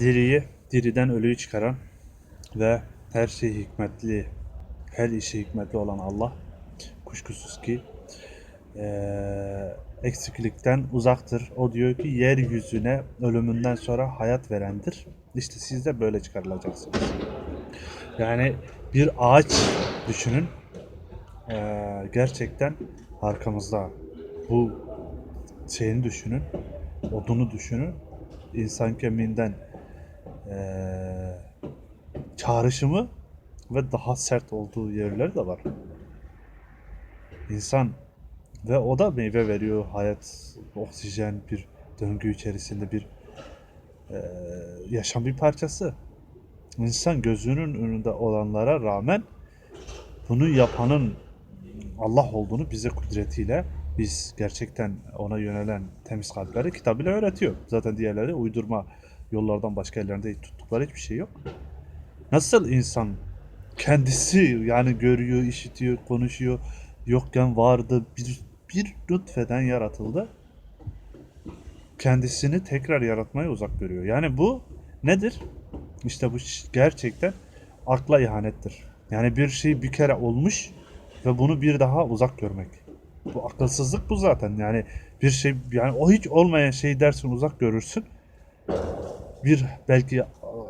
diriyi diriden ölüyü çıkaran ve her şey hikmetli, her işi hikmetli olan Allah kuşkusuz ki eee, eksiklikten uzaktır. O diyor ki yeryüzüne ölümünden sonra hayat verendir. İşte siz de böyle çıkarılacaksınız. Yani bir ağaç düşünün. Eee, gerçekten arkamızda. Bu şeyini düşünün. Odunu düşünün. İnsan kemiğinden eee çağrışımı ve daha sert olduğu yerler de var. İnsan ve o da meyve veriyor. Hayat, oksijen bir döngü içerisinde bir eee, yaşam bir parçası. İnsan gözünün önünde olanlara rağmen bunu yapanın Allah olduğunu bize kudretiyle biz gerçekten ona yönelen temiz kalpleri kitabıyla öğretiyor. Zaten diğerleri uydurma yollardan başka yerlerinde tuttukları hiçbir şey yok. Nasıl insan kendisi yani görüyor, işitiyor, konuşuyor, yokken vardı, bir, bir nutfeden yaratıldı. Kendisini tekrar yaratmaya uzak görüyor. Yani bu nedir? İşte bu gerçekten akla ihanettir. Yani bir şey bir kere olmuş ve bunu bir daha uzak görmek. Bu akılsızlık bu zaten. Yani bir şey yani o hiç olmayan şey dersin uzak görürsün. Bir belki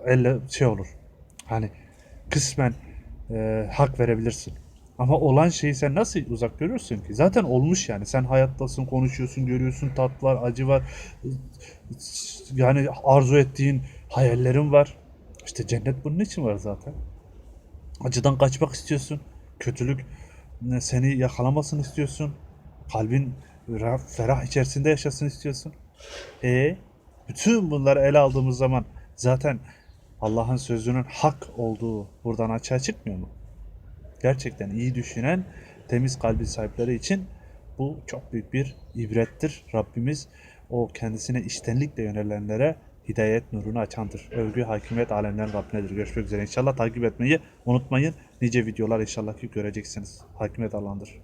elle şey olur. Hani kısmen e, hak verebilirsin. Ama olan şeyi sen nasıl uzak görürsün ki? Zaten olmuş yani. Sen hayattasın, konuşuyorsun, görüyorsun, tat var, acı var. Yani arzu ettiğin hayallerin var. İşte cennet bunun için var zaten. Acıdan kaçmak istiyorsun. Kötülük e, seni yakalamasını istiyorsun. Kalbin ra- ferah içerisinde yaşasın istiyorsun. E bütün bunları ele aldığımız zaman zaten Allah'ın sözünün hak olduğu buradan açığa çıkmıyor mu? Gerçekten iyi düşünen, temiz kalbi sahipleri için bu çok büyük bir ibrettir. Rabbimiz o kendisine iştenlikle yönelenlere hidayet nurunu açandır. Övgü, hakimiyet alemlerin Rabbinedir. Görüşmek üzere. İnşallah takip etmeyi unutmayın. Nice videolar inşallah ki göreceksiniz. Hakimiyet Allah'ındır.